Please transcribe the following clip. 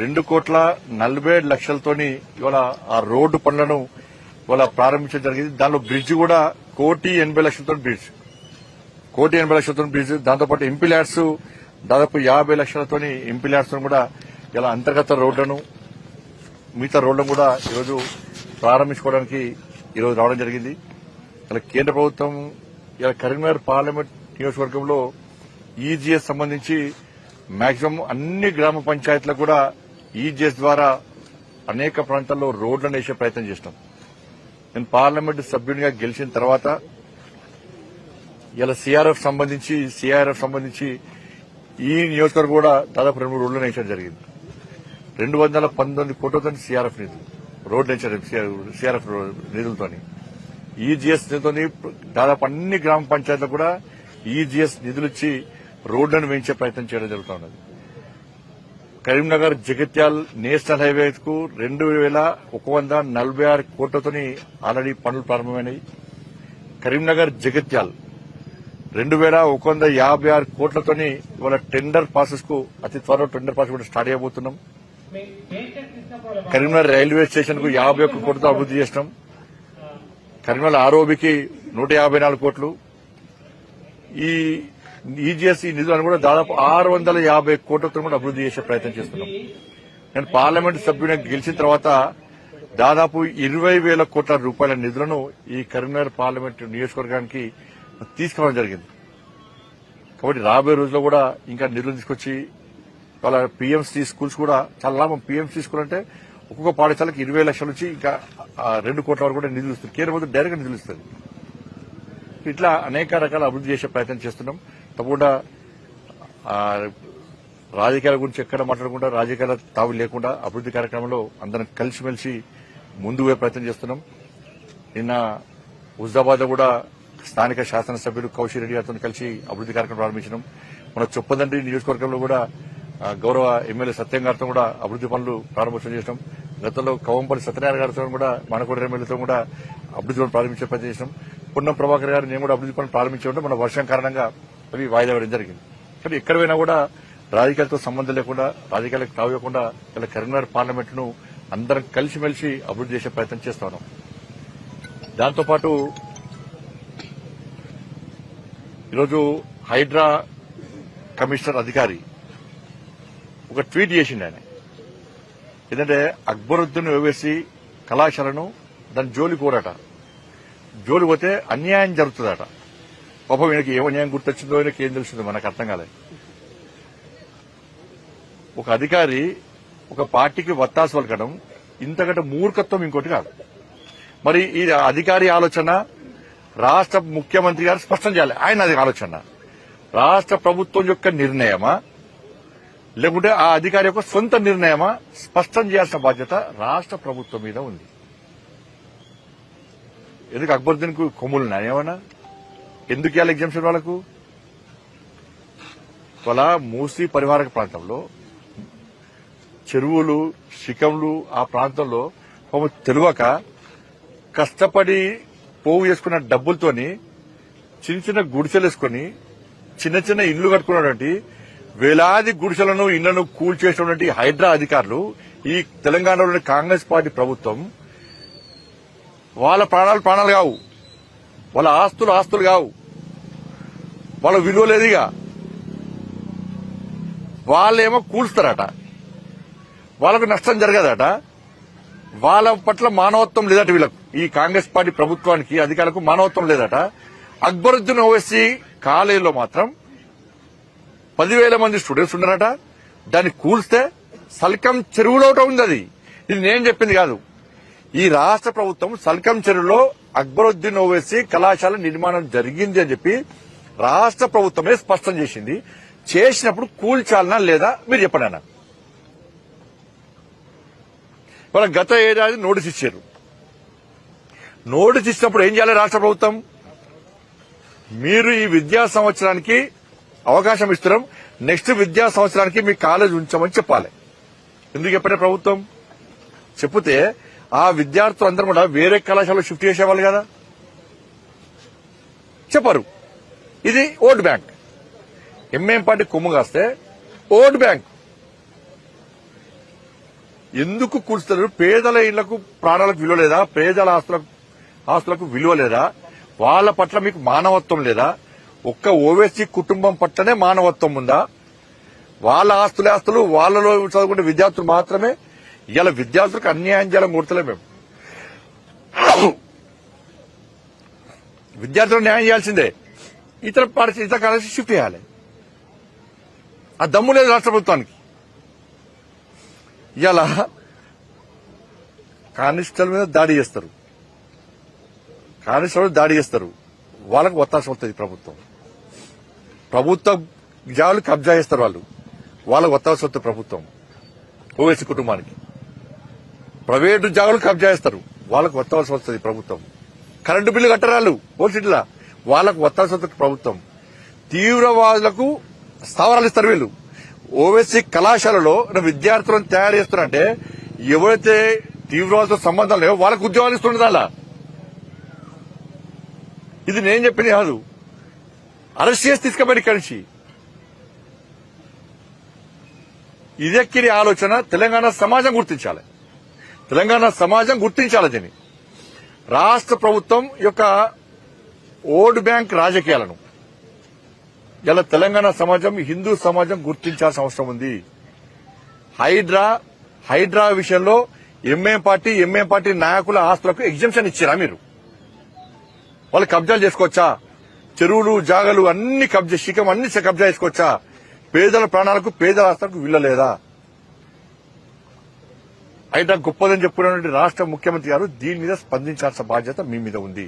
రెండు కోట్ల నలభై ఏడు లక్షలతోని ఇవాళ ఆ రోడ్డు పనులను ఇవాళ ప్రారంభించడం జరిగింది. దానిలో బ్రిడ్జ్ కూడా కోటి ఎనభై లక్షలతో బ్రిడ్జ్. కోటి ఎనభై లక్షలతో బ్రిడ్జ్. దాంతోపాటు ఎంపీ ల్యాడ్స్ దాదాపు యాభై లక్షలతోని ఎంపీ ల్యాడ్స్ కూడా ఇలా అంతర్గత రోడ్లను మిగతా రోడ్లను కూడా ఈరోజు ప్రారంభించుకోవడానికి ఈరోజు రావడం జరిగింది. ఇలా కేంద్ర ప్రభుత్వం ఇలా కరీంనగర్ పార్లమెంట్ నియోజకవర్గంలో ఈజీఎస్ సంబంధించి మాక్సిమం అన్ని గ్రామ పంచాయతీలకు కూడా ఈజీఎస్ ద్వారా అనేక ప్రాంతాల్లో రోడ్లను వేసే ప్రయత్నం చేసినాం. నేను పార్లమెంట్ సభ్యునిగా గెలిచిన తర్వాత ఇలా సిఆర్ఎఫ్ సంబంధించి సిఆర్ఎఫ్ సంబంధించి ఈ నియోజకవర్గం కూడా దాదాపు రెండు రోడ్లు వేయడం జరిగింది. రెండు వందల పంతొమ్మిది కోట్లతో సిఆర్ఎఫ్ నిధులు రోడ్లు వేయించారు సిఆర్ఎఫ్ నిధులతోని. ఈజీఎస్ నిధులతో దాదాపు అన్ని గ్రామ పంచాయతీలు కూడా ఈజీఎస్ నిధులు ఇచ్చి రోడ్లను వేయించే ప్రయత్నం చేయడం జరుగుతున్నది కరీంనగర్ జగిత్యాల్ నేషనల్ హైవే కు రెండు వేల ఒక వంద నలభై ఆరు కోట్లతోని ఆల్రెడీ పనులు ప్రారంభమైనాయి. కరీంనగర్ జగిత్యాల్ రెండు వేల ఒక వంద యాభై ఆరు కోట్లతోని ఇవాళ టెండర్ ప్రాసెస్కు అతి త్వరలో టెండర్ ప్రాసెస్ కూడా స్టార్ట్ అయిపోతున్నాం కరీంనగర్ రైల్వే స్టేషన్కు యాభై ఒక్క కోట్లతో అభివృద్ది చేసినాం. కరీంనగర్ ఆర్ఓబికి నూట యాభై నాలుగు కోట్లు. ఈ ఈజీఎస్ఈ నిధులను కూడా దాదాపు ఆరు వందల యాభై కోట్లతో కూడా అభివృద్ది చేసే ప్రయత్నం చేస్తున్నాం. నేను పార్లమెంట్ సభ్యుని గెలిచిన తర్వాత దాదాపు ఇరవై వేల కోట్ల రూపాయల నిధులను ఈ కరీంనగర్ పార్లమెంట్ నియోజకవర్గానికి తీసుకురావడం జరిగింది. కాబట్టి రాబోయే రోజుల్లో కూడా ఇంకా నిధులు తీసుకొచ్చి వాళ్ళ పీఎంసీ స్కూల్స్ కూడా చాలా లాభం. పీఎంసీ స్కూల్ అంటే ఒక్కొక్క పాఠశాలకు ఇరవై లక్షల నుంచి ఇంకా రెండు కోట్ల వరకు కూడా నిధులు ఇస్తుంది. కేంద్ర ప్రభుత్వం డైరెక్ట్ నిధులు ఇస్తుంది. ఇట్లా అనేక రకాల అభివృద్ధి చేసే ప్రయత్నం చేస్తున్నాం. తప్పకుండా రాజకీయాల గురించి ఎక్కడ మాట్లాడకుండా రాజకీయాల తావు లేకుండా అభివృద్ధి కార్యక్రమంలో అందరం కలిసిమెలిసి ముందు పోయే ప్రయత్నం చేస్తున్నాం. నిన్న హుజాబాద్లో కూడా స్థానిక శాసనసభ్యులు కౌశి రెడ్డి గారితో కలిసి అభివృద్ధి కార్యక్రమం ప్రారంభించడం మన చొప్పదండ్రి నియోజకవర్గంలో కూడా గౌరవ ఎమ్మెల్యే సత్యం గారితో కూడా అభివృద్ధి పనులు ప్రారంభోత్సవం చేసినాం. గతంలో కవంపల్లి సత్యనారాయణ గారితో కూడా మనకోడ ఎమ్మెల్యేతో కూడా అభివృద్ధి పనులు ప్రారంభించే ప్రయత్నం చేసినాం. పున్నం ప్రభాకర్ గారు నేను కూడా అభివృద్ధి పనులు ప్రారంభించే మన వర్షం కారణంగా అవి వాయిదా వేయడం జరిగింది. కానీ ఎక్కడ పోయినా కూడా రాజకీయాలతో సంబంధం లేకుండా రాజకీయాలకు తావివ్వకుండా ఇలా కరీంనగర్ పార్లమెంట్ను అందరం కలిసిమెలిసి అభివృద్ధి చేసే ప్రయత్నం చేస్తాను దాంతోపాటు ఈరోజు హైడ్రా కమిషనర్ అధికారి ఒక ట్వీట్ చేసిండు ఆయన. ఏంటంటే అక్బరుద్దీన్ వేసి కళాశాలను దాని జోలి కోరట జోలి పోతే అన్యాయం జరుగుతుందట. పాపం ఈయనకి ఏమన్యాయం గుర్తొచ్చిందో ఈయనకి ఏం తెలుస్తుందో మనకు అర్థం కాలేదు ఒక అధికారి ఒక పార్టీకి వత్తాసు పలకడం ఇంతకంటే మూర్ఖత్వం ఇంకోటి కాదు మరి ఈ అధికారి ఆలోచన రాష్ట్ర ముఖ్యమంత్రి గారు స్పష్టం చేయాలి ఆయన అది ఆలోచన రాష్ట్ర ప్రభుత్వం యొక్క నిర్ణయమా లేకుంటే ఆ అధికారి యొక్క సొంత నిర్ణయమా స్పష్టం చేయాల్సిన బాధ్యత రాష్ట్ర ప్రభుత్వం మీద ఉంది ఎందుకు అక్బరుద్దీన్కు కొమ్ములు ఏమన్నా ఎందుకు ఇవ్వాలి ఎగ్జామ్షన్ వాళ్ళకు? వాళ్ళ మూసీ పరివారక ప్రాంతంలో చెరువులు శిఖంలు ఆ ప్రాంతంలో పాపం తెలియక కష్టపడి పోగు చేసుకున్న డబ్బులతోని చిన్న చిన్న గుడిసెలుసుకుని చిన్న చిన్న ఇల్లు కట్టుకున్నటువంటి వేలాది గుడిసెలను ఇళ్ళను కూల్చేసినటువంటి హైడ్రా అధికారులు ఈ తెలంగాణలోని కాంగ్రెస్ పార్టీ ప్రభుత్వం వాళ్ళ ప్రాణాలు ప్రాణాలు కావు. వాళ్ళ ఆస్తులు ఆస్తులు కావు. వాళ్ళ విలువ లేదుగా వాళ్ళేమో కూల్స్తారట. వాళ్ళకు నష్టం జరగదట. వాళ్ళ పట్ల మానవత్వం లేదట వీళ్ళకు. ఈ కాంగ్రెస్ పార్టీ ప్రభుత్వానికి అధికారులకు మానవత్వం లేదట. అక్బరుద్దీన్ ఓవైసీ కాలేజీలో మాత్రం పదివేల మంది స్టూడెంట్స్ ఉన్నారట. దాన్ని కూల్స్తే సల్కం చెరువులో ఒకటి ఉంది అది. ఇది నేను చెప్పింది కాదు. ఈ రాష్ట్ర ప్రభుత్వం సల్కం చెరువులో అక్బరుద్దీన్ ఓవైసీ కళాశాల నిర్మాణం జరిగింది అని చెప్పి రాష్ట్ర ప్రభుత్వమే స్పష్టం చేసింది. చేసినప్పుడు కూల్చాలనా లేదా మీరు చెప్పండి అన్న. గత ఏడాది నోటీస్ ఇచ్చారు. నోటీస్ ఇచ్చినప్పుడు ఏం చేయాలి రాష్ట్ర ప్రభుత్వం? మీరు ఈ విద్యా సంవత్సరానికి అవకాశం ఇస్తున్నాం. నెక్స్ట్ విద్యా సంవత్సరానికి మీ కాలేజ్ ఉంచామని చెప్పాలి. ఎందుకు చెప్పిన ప్రభుత్వం? చెప్తే ఆ విద్యార్థులు అందరం కూడా వేరే కళాశాలలో షిఫ్ట్ చేసేవాళ్ళు కదా. చెప్పరు. ఇది ఓట్ బ్యాంక్. ఎంఏం పార్టీ కొమ్ము కాస్తే ఓట్ బ్యాంక్. ఎందుకు కూర్చున్నారు పేదల ఇళ్ళకు ప్రాణాలకు విలువ లేదా? పేదల ఆస్తులకు ఆస్తులకు విలువ లేదా? వాళ్ళ పట్ల మీకు మానవత్వం లేదా? ఒక్క ఓవేసీ కుటుంబం పట్లనే మానవత్వం ఉందా? వాళ్ళ ఆస్తుల ఆస్తులు వాళ్ళలో చదువుకునే విద్యార్థులు మాత్రమే ఇలా విద్యార్థులకు అన్యాయం చేయాలని కొడతలే మేము. విద్యార్థులకు న్యాయం చేయాల్సిందే. ఇతర పార్టీ ఇతర కాలేజీ షిఫ్ట్ చేయాలి. ఆ దమ్ము లేదు రాష్ట్ర ప్రభుత్వానికి. ఇలా కానిస్టల్ మీద దాడి చేస్తారు. కానిస్టల్ దాడి చేస్తారు. వాళ్ళకు ఒత్తాసం వస్తుంది ప్రభుత్వం. ప్రభుత్వ జాలు కబ్జా చేస్తారు వాళ్ళు. వాళ్ళకు ఒత్తాసం వస్తుంది ప్రభుత్వం. ఓవేసీ కుటుంబానికి. ప్రైవేటు జాగులు కబ్జా చేస్తారు. వాళ్ళకు ఒత్తవలసి వస్తుంది ప్రభుత్వం. Current bill కట్టరాళ్ళు. ఓసిట్లా వాళ్ళకు ఒత్తాల్సి ప్రభుత్వం. తీవ్రవాదులకు స్థావరాలు ఇస్తారు వీళ్ళు. ఓవైసీ కళాశాలలో విద్యార్థులను తయారు చేస్తున్నారంటే ఎవరైతే తీవ్రవాదులతో సంబంధం లేవో వాళ్ళకు ఉద్యోగాలు ఇస్తుండదు అలా ఇది నేను చెప్పింది కాదు. అరెస్ట్ చేసి తీసుకుపోయి ఇక్కడి నుంచి. ఇదెక్కిరి ఆలోచన తెలంగాణ సమాజం గుర్తించాలి. తెలంగాణ సమాజం గుర్తించాలి దీన్ని. రాష్ట్ర ప్రభుత్వం యొక్క ఓటు బ్యాంక్ రాజకీయాలను. ఇలా తెలంగాణ సమాజం హిందూ సమాజం గుర్తించాల్సిన అవసరం ఉంది. హైడ్రా హైడ్రా విషయంలో ఎంఏం పార్టీ ఎంఏం పార్టీ నాయకుల ఆస్తులకు ఎగ్జిబిషన్ ఇచ్చారా మీరు? వాళ్ళు కబ్జాలు చేసుకోవచ్చా? చెరువులు జాగలు అన్ని కబ్జా శిఖం అన్ని కబ్జా చేసుకోవచ్చా? పేదల ప్రాణాలకు పేదల ఆస్తులకు వీళ్ళలేదా? అయితే గొప్పదని చెప్పుకున్నటువంటి రాష్ట్ర ముఖ్యమంత్రి గారు దీని మీద స్పందించాల్సిన బాధ్యత మీ మీద ఉంది.